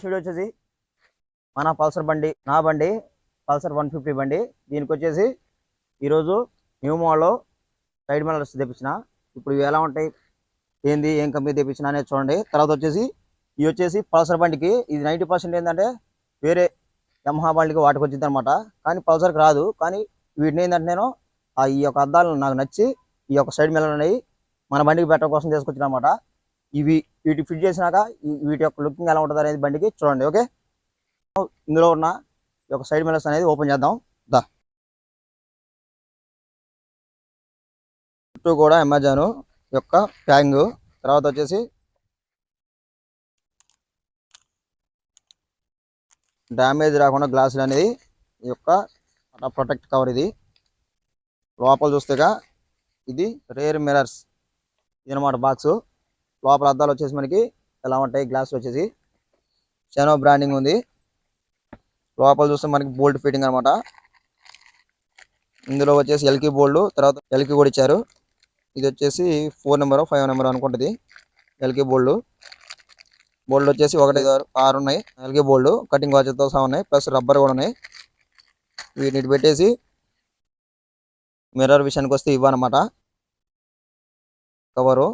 Studio వచ్చేసి మన Pulsar బండి నా బండి పల్సర్ వన్ ఫిఫ్టీ బండి. దీనికి వచ్చేసి ఈరోజు న్యూ మోడల్లో సైడ్ మిల్లర్స్ తెప్పించిన. ఇప్పుడు ఇవి ఎలా ఉంటాయి? ఏంది? ఏం కంపెనీ తెప్పించిన అనేది చూడండి. తర్వాత వచ్చేసి ఇవి వచ్చేసి పల్సర్ బండికి ఇది నైంటీ పర్సెంట్ ఏంటంటే వేరే యమహా బండికి వాటికి వచ్చింది అనమాట కానీ పల్సర్కి రాదు. కానీ వీటిని ఏంటంటే నేను ఆ ఈ యొక్క అద్దాలు నాకు నచ్చి ఈ యొక్క సైడ్ మిల్లర్ అనేవి మన బండికి పెట్టడం కోసం తీసుకొచ్చిన అనమాట ఇవి వీటి ఫిట్ చేసినాక వీటి యొక్క లుకింగ్ ఎలా ఉంటుంది అనేది బండికి చూడండి ఓకే? ఇందులో ఉన్న ఈ యొక్క సైడ్ మిల్లర్స్ అనేది ఓపెన్ చేద్దాం. దా. చుట్టూ కూడా అమెజాన్ యొక్క ట్యాంగ్ తర్వాత వచ్చేసి డ్యామేజ్ రాకుండా గ్లాసులు అనేది ఈ యొక్క ప్రొటెక్ట్ కవర్ ఇది. లోపల చూస్తేగా ఇది రేర్ మిరర్స్ ఇది బాక్స్ లోపల అద్దాలు వచ్చేసి మనకి ఎలా ఉంటాయి? గ్లాసులు వచ్చేసి. షెనో బ్రాండింగ్ ఉంది. లోపల చూస్తే మనకి బోల్ట్ ఫిట్టింగ్ అనమాట ఇందులో వచ్చేసి ఎల్కి బోల్డ్ తర్వాత ఎల్కి కూడా ఇచ్చారు. ఇది వచ్చేసి ఫోర్ నెంబర్ ఫైవ్ నెంబర్ అనుకుంటుంది. ఎల్కి బోల్డ్ బోల్డ్ వచ్చేసి ఒకటి ఆరు ఆరు ఉన్నాయి. ఎల్కి బోల్డ్ కటింగ్ వాచెస్తో సహా ఉన్నాయి. ప్లస్ రబ్బర్ కూడా ఉన్నాయి. వీటిని పెట్టేసి మిర్రర్ విషయానికి వస్తే ఇవ్వనమాట కవరు.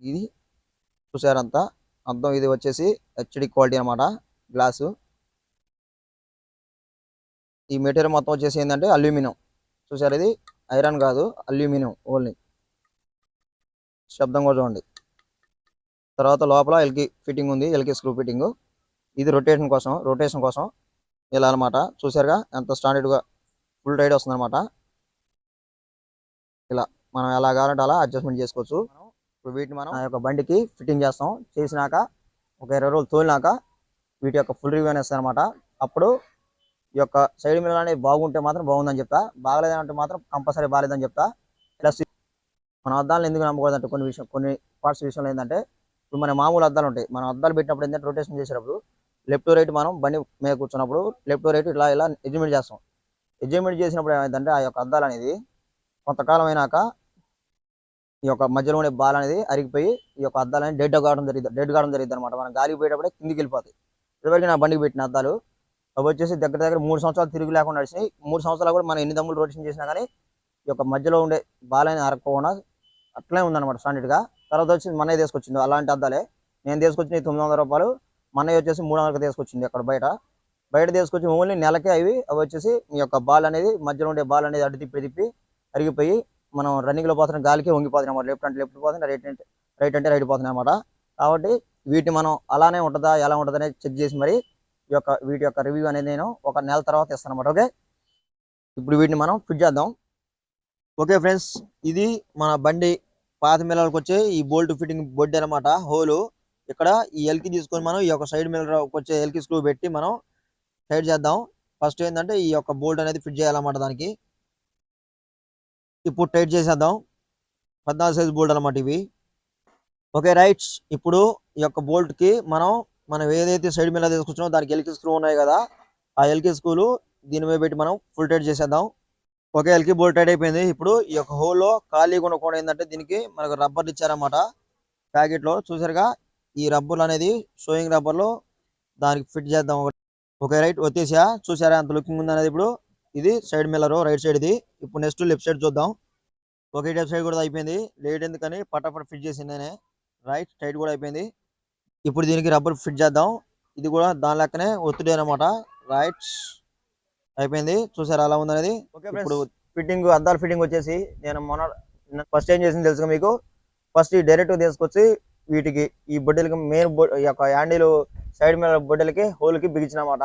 ఇది చూసారంతా అర్థం ఇది వచ్చేసి హెచ్డి క్వాలిటీ అన్నమాట. గ్లాసు ఈ మెటీరియల్ మొత్తం వచ్చేసి ఏంటంటే అల్యూమినియం. చూసారు ఇది? ఐరన్ కాదు అల్యూమినియం ఓన్లీ. శబ్దం కూడా చూడండి. తర్వాత లోపల ఎల్కి ఫిట్టింగ్ ఉంది ఎల్కి స్క్రూ ఫిట్టింగ్. ఇది రొటేషన్ కోసం రొటేషన్ కోసం ఇలా అనమాట చూసారుగా ఎంత స్టాండర్డ్గా ఫుల్ రైడ్ వస్తుంది అనమాట ఇలా. మనం ఎలా కావాలంటే అలా అడ్జస్ట్మెంట్ చేసుకోవచ్చు. ఇప్పుడు వీటిని మనం ఆ యొక్క బండికి ఫిట్టింగ్ చేస్తాం. చేసినాక ఒక ఇరవై రోజులు తోలినాక వీటి యొక్క ఫుల్ రివ్యూ అనేస్తాం అనమాట అప్పుడు ఈ యొక్క సైడ్ మిల్ అనేది బాగుంటే మాత్రం బాగుందని చెప్తా. బాగలేదంటే మాత్రం కంపల్సరీ బాగాలేదని చెప్తా. ప్లస్ మన అద్దాలను ఎందుకు నమ్మకూడదంటే కొన్ని విషయం కొన్ని పార్ట్స్ విషయంలో ఏంటంటే ఇప్పుడు మన మామూలు అద్దాలు ఉంటాయి. మనం అద్దాలు పెట్టినప్పుడు ఏంటంటే రొటేషన్ చేసేటప్పుడు లెఫ్ట్ రైట్ మనం బండి మీద కూర్చున్నప్పుడు లెఫ్ట్ రైట్ ఇలా ఇలా అడ్జమెంట్ చేస్తాం. అడ్జమెంట్ చేసినప్పుడు ఏమైందంటే ఆ యొక్క అద్దాలు అనేది కొంతకాలం అయినాక ఈ యొక్క మధ్యలో ఉండే బాల్ అనేది అరిగిపోయి ఈ యొక్క అద్దాలు అనేది డెడ్ కావడం జరిగింది డెడ్ కావడం జరిగింది అనమాట మనం గాలికి పోయేటప్పుడే కిందికి వెళ్ళిపోతాయి. ఇదివరకు నా బండికి పెట్టిన అద్దాలు అవి వచ్చేసి దగ్గర దగ్గర మూడు సంవత్సరాలు తిరిగి లేకుండా నడిచినాయి. మూడు సంవత్సరాలు కూడా మనం ఎన్ని దమ్ములు రోటేషన్ చేసినా కానీ ఈ యొక్క మధ్యలో ఉండే బాల్ అనేది అరగకుండా అట్లనే ఉందన్నమాట స్టాండర్డ్గా తర్వాత వచ్చి మనయ్య తీసుకొచ్చింది అలాంటి అద్దాలే. నేను తీసుకొచ్చిన తొమ్మిది వందల రూపాయలు మనయ్య వచ్చేసి మూడు వందలకి తీసుకొచ్చింది అక్కడ బయట. బయట తీసుకొచ్చి ఓన్లీ నెలకే అవి అవి వచ్చేసి మీ యొక్క బాల్ అనేది మధ్యలో ఉండే బాల్ అనేది అడ్డు తిప్పి తిప్పి అరిగిపోయి మనం రన్నింగ్లో పోతున్న గాలికి వంగిపోతున్నాం అన్నమాట. లెఫ్ట్ అంటే లెఫ్ట్ పోతుంది రైట్ అంటే రైట్ అంటే రైట్ పోతున్నాయి అన్నమాట. కాబట్టి వీటిని మనం అలానే ఉంటుందా ఎలా ఉంటుందా అనేది చెక్ చేసి మరి ఈ యొక్క వీటి యొక్క రివ్యూ అనేది నేను ఒక నెల తర్వాత ఇస్తాను అనమాట ఓకే ఇప్పుడు వీటిని మనం ఫిట్ చేద్దాం. ఓకే ఫ్రెండ్స్ ఇది మన బండి పాత మిల్లర్కి వచ్చే ఈ బోల్ట్ ఫిట్టింగ్ బొడ్డు అనమాట హోలు ఇక్కడ ఈ ఎల్కి తీసుకొని మనం ఈ యొక్క సైడ్ మిల్లర్కి వచ్చే ఎల్కి స్క్రూ పెట్టి మనం సైడ్ చేద్దాం. ఫస్ట్ ఏంటంటే ఈ యొక్క బోల్ట్ అనేది ఫిట్ చేయాలన్నమాట దానికి. ఇప్పుడు టైట్ చేసేద్దాం. పద్నాలుగు సైజ్ బోల్ట్ అనమాట ఇవి. ఓకే రైట్స్ ఇప్పుడు ఈ యొక్క బోల్ట్కి మనం మనం ఏదైతే సైడ్ మీద తీసుకొచ్చినామో దానికి ఎల్కి స్క్రూ ఉన్నాయి కదా. ఆ ఎల్కి స్క్రూలు దీని మీద పెట్టి మనం ఫుల్ టైట్ చేసేద్దాం. ఓకే ఎల్కి బోల్ట్ టైట్ అయిపోయింది. ఇప్పుడు ఈ యొక్క హోల్లో ఖాళీగా ఉండకుండా ఏంటంటే దీనికి మనకు రబ్బర్ ఇచ్చారన్నమాట. ప్యాకెట్లో చూసారుగా ఈ రబ్బర్లు అనేది షోయింగ్ రబ్బర్లు దానికి ఫిట్ చేద్దాం. ఒకటి ఓకే రైట్. వచ్చేసా? చూసారా? అంత లుకింగ్ ఉంది అనేది ఇప్పుడు. ఇది సైడ్ మిల్లర్ రైట్ సైడ్ ఇది. ఇప్పుడు నెక్స్ట్ లెఫ్ట్ సైడ్ చూద్దాం. ఓకే లెఫ్ట్ సైడ్ కూడా అయిపోయింది. లేట్ ఎందుకని? పటాపట్ ఫిట్ చేసింది నేనే రైట్ సైడ్ కూడా అయిపోయింది. ఇప్పుడు దీనికి రబ్బర్ ఫిట్ చేద్దాం. ఇది కూడా దాని లెక్కనే ఒత్తిడి అనమాట రైట్ అయిపోయింది. చూసారా అలా ఉందనేది? ఇప్పుడు ఫిట్టింగ్ అద్దాల ఫిట్టింగ్ వచ్చేసి నేను మొన్న ఫస్ట్ ఏం చేసింది తెలుసుగా మీకు? ఫస్ట్ ఈ డైరెక్ట్ తీసుకొచ్చి వీటికి ఈ బొడ్డలకి మెయిన్ యొక్క హ్యాండిల్ సైడ్ మీద బొడ్డలకి హోల్కి బిగించినమాట.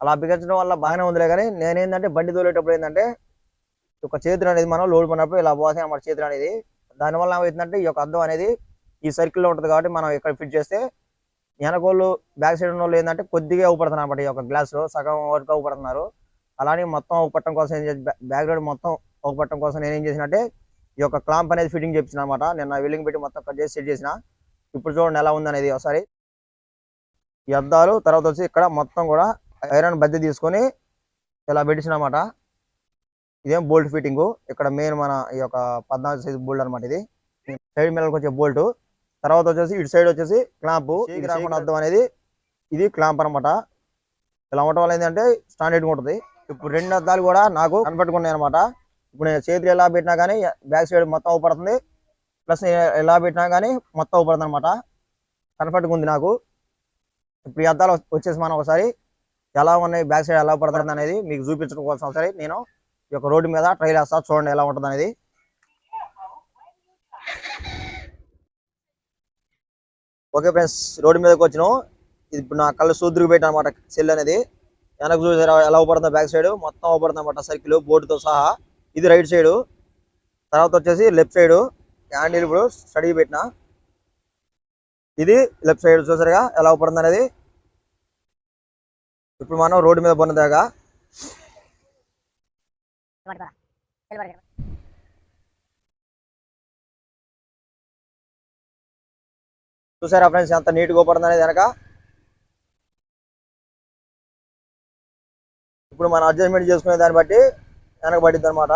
అలా బిగించడం వల్ల బాగానే ఉందిలే కానీ నేనేంటంటే బండి తోలేటప్పుడు ఏంటంటే ఒక చేతులు అనేది మనం లోడ్ పడినప్పుడు ఇలా పోతాయి అన్నమాట చేతులు అనేది దానివల్ల ఏమవుతుందంటే ఈ యొక్క అద్దం అనేది ఈ సర్కిల్లో ఉంటుంది కాబట్టి మనం ఇక్కడ ఫిట్ చేస్తే వెనకోళ్ళు బ్యాక్ సైడ్ ఉన్న వాళ్ళు ఏంటంటే కొద్దిగా అవుపడుతున్నారు అనమాట ఈ యొక్క గ్లాస్లో సగం వరకు అవుపడుతున్నారు అలానే మొత్తం అవుపట్టడం కోసం ఏం చేసి బ్యాక్ సైడ్ మొత్తం అవుపట్టడం కోసం నేను ఏం చేసినట్టే ఈ యొక్క క్లాంప్ అనేది ఫిట్టింగ్ చేపించిన అనమాట నిన్న వెల్లింగ్ పెట్టి మొత్తం కట్ చేసి సెట్ చేసిన. ఇప్పుడు చూడండి ఎలా ఉందనేది ఒకసారి. ఈ అద్దాలు తర్వాత వచ్చి ఇక్కడ మొత్తం కూడా ఐరన్ బద్దె తీసుకొని ఇలా పెట్టించిన అనమాట ఇదేం బోల్ట్ ఫిట్టింగ్. ఇక్కడ మెయిన్ మన ఈ యొక్క పద్నాలుగు సైజ్ బోల్ట్ అనమాట ఇది. సైడ్ మిల్లర్కి వచ్చే బోల్ట్. తర్వాత వచ్చేసి ఇటు సైడ్ వచ్చేసి క్లాంప్ ఇది రాకుండా అర్థం అనేది ఇది క్లాంప్ అనమాట ఇలా ఉండటం వల్ల ఏంటంటే స్టాండర్డ్గా ఉంటుంది. ఇప్పుడు రెండు అద్దాలు కూడా నాకు కనపట్టుకున్నాయి అనమాట ఇప్పుడు నేను చేతులు ఎలా పెట్టినా కానీ బ్యాక్ సైడ్ మొత్తం అవపడుతుంది. ప్లస్ ఎలా పెట్టినా కానీ మొత్తం అవపడుతుంది అనమాట కనపట్టుకుంది నాకు. ఇప్పుడు ఈ అద్దాలు వచ్చేసి మనం ఒకసారి ఎలా ఉన్నాయి బ్యాక్ సైడ్ ఎలా పడుతుంది అనేది మీకు చూపించడం కోసం ఒకసారి నేను ఈ యొక్క రోడ్డు మీద ట్రైల్ వేస్తా చూడండి ఎలా ఉంటుంది అనేది. ఓకే ఫ్రెండ్స్ రోడ్డు మీదకి వచ్చినాం. ఇది ఇప్పుడు నా కళ్ళు సూదురుకు పెట్టాను అనమాట సెల్ అనేది. వెనక చూసారా ఎలా పడుతుందో బ్యాక్ సైడ్ మొత్తం అవపడుతుంది అనమాట సర్కిల్ బోర్డుతో సహా. ఇది రైట్ సైడ్ తర్వాత వచ్చేసి లెఫ్ట్ సైడ్ హ్యాండిల్ ఇప్పుడు స్టడీ పెట్టిన. ఇది లెఫ్ట్ సైడ్ చూసారుగా ఎలా అవపడుతుంది అనేది. ఇప్పుడు మనం రోడ్డు మీద పోయినదాకా చూసారా ఫ్రెండ్స్ ఎంత నీట్గా పడుతుంది అనేది వెనక? ఇప్పుడు మనం అడ్జస్ట్మెంట్ చేసుకునే దాన్ని బట్టి వెనక పడిద్ది అనమాట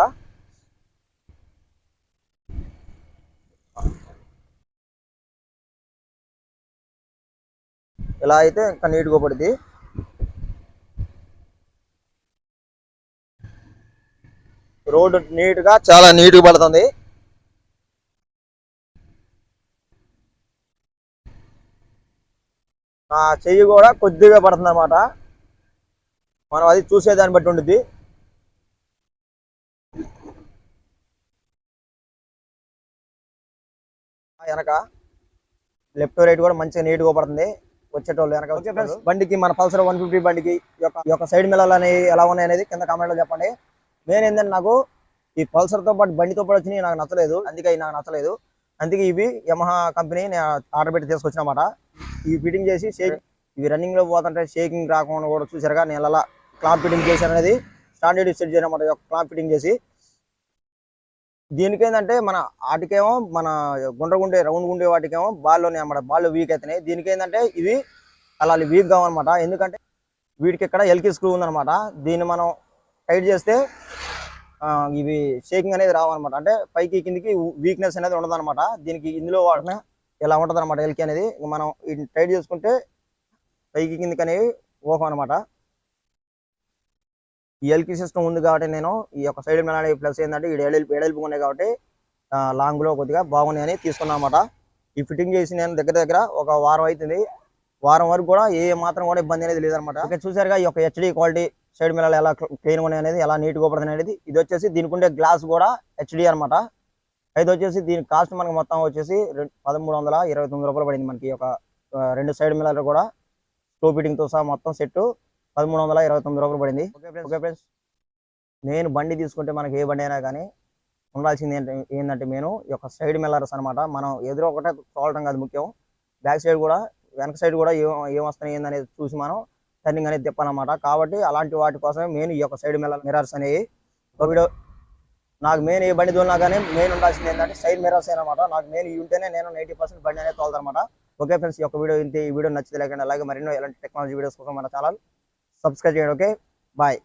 ఇలా అయితే ఇంకా నీట్గా పడుద్ది రోడ్డు నీట్గా చాలా నీట్గా పడుతుంది. నా చెయ్యి కూడా కొద్దిగా పడుతుంది అనమాట మనం అది చూసేదాన్ని బట్టి ఉండిద్ది. ఆ వెనక లెఫ్ట్ రైట్ కూడా మంచిగా నీట్గా పడుతుంది. వచ్చేటోళ్ళు వెనక ఫ్రెండ్స్. బండికి మన పల్సర్ వన్ ఫిఫ్టీ బండికి యొక్క సైడ్ మిల్లలు అనేవి ఎలా ఉన్నాయి అనేది కింద comment లో చెప్పండి. మెయిన్ ఏంటంటే నాకు ఈ పల్సర్తో పాటు బండితో పాటు వచ్చినాయి నాకు నచ్చలేదు. అందుకే నాకు నచ్చలేదు. అందుకే ఇవి యమహా కంపెనీ నేను ఆర్డర్ పెట్టి తీసుకొచ్చినమాట. ఇవి ఫిట్టింగ్ చేసి షేక్ ఇవి రన్నింగ్లో పోతుంటే షేకింగ్ రాకుండా కూడా చూసారుగా నేను అలా క్లాప్ ఫిట్టింగ్ చేశాను అనేది స్టాండర్డ్ సెట్ చేయనమాట క్లాప్ ఫిట్టింగ్ చేసి. దీనికేందంటే మన వాటికేమో మన గుండ్రగుండే రౌండ్ గుండే వాటికేమో బాల్లోనే అన్నమాట. బాల్ వీక్ అవుతున్నాయి దీనికేందంటే ఇవి అలా వీక్ కావన్నమాట. ఎందుకంటే వీటికి ఇక్కడ ఎల్కి స్క్రూ ఉందన్నమాట. దీన్ని మనం టైట్ చేస్తే ఇవి షేకింగ్ అనేది రావన్నమాట. అంటే పైకి కిందికి వీక్నెస్ అనేది ఉండదన్నమాట. దీనికి ఇందులో వాడిన ఇలా ఉంటుంది అనమాట ఎల్కి అనేది మనం వీటిని టైట్ చేసుకుంటే పైకి కిందికి అనేవి ఓకే అనమాట ఈ ఎల్కి సిస్టమ్ ఉంది కాబట్టి నేను ఈ యొక్క సైడ్ మెలాడి ప్లస్ ఏంటంటే ఈ ఎడల్పు ఎడల్పు ఉన్నాయి కాబట్టి లాంగ్లో లాంగ్లో కొద్దిగా బాగున్నాయని తీసుకున్నాను అనమాట ఈ ఫిట్టింగ్ చేసి నేను దగ్గర దగ్గర ఒక వారం అవుతుంది వారం వరకు కూడా ఏ మాత్రం కూడా ఇబ్బంది అనేది లేదనమాట ఓకే చూసారుగా ఈ యొక్క హెచ్డి క్వాలిటీ సైడ్ మిలాలు ఎలా క్లీన్ ఉన్నాయి అనేది ఎలా నీట్గా పడుతుంది అనేది ఇది వచ్చేసి దీనికి ఉండే గ్లాస్ కూడా హెచ్డి అనమాట ఇది వచ్చేసి దీని కాస్ట్ మనకు మొత్తం వచ్చేసి పదమూడు వందల ఇరవై తొమ్మిది రూపాయలు పడింది మనకి ఆ, రెండు సైడ్ మిల్లర్లు కూడా. స్టో తో సహా మొత్తం సెట్ పదమూడు వందల ఇరవై తొమ్మిది రూపాయలు పడింది. ఓకే ఫ్రెండ్స్ నేను బండి తీసుకుంటే మనకి ఏ బండి అయినా కానీ ఉండాల్సింది ఏంటి ఏంటంటే నేను ఈ యొక్క సైడ్ మిల్లర్స్ అనమాట మనం ఎదురు ఒకటే చూడటం కాదు ముఖ్యం. బ్యాక్ సైడ్ కూడా వెనక సైడ్ కూడా ఏం ఏం వస్తున్నాయి ఏందనేది చూసి మనం టర్నింగ్ అనేది తిప్పాలన్నమాట. కాబట్టి అలాంటి వాటి కోసమే మెయిన్ ఈ యొక్క సైడ్ మిల్లర్ మిరర్స్ అనేవి. ఒక వీడియో నాకు మెయిన్ ఏ బండి తోలినా కానీ మెయిన్ ఉండాల్సింది ఏంటంటే సైడ్ మిరర్స్ అనమాట నాకు మెయిన్ ఇవి ఉంటేనే నేను నైంటీ పర్సెంట్ బండి అనేది తోలదనమాట ఓకే ఫ్రెండ్స్ ఈ యొక్క వీడియో ఇంతే. ఈ వీడియో నచ్చితే లేకుండా అలాగే మరిన్నో ఇలాంటి టెక్నాలజీ వీడియోస్ కోసం మన ఛానల్ సబ్స్క్రైబ్ చేయండి ఓకే బాయ్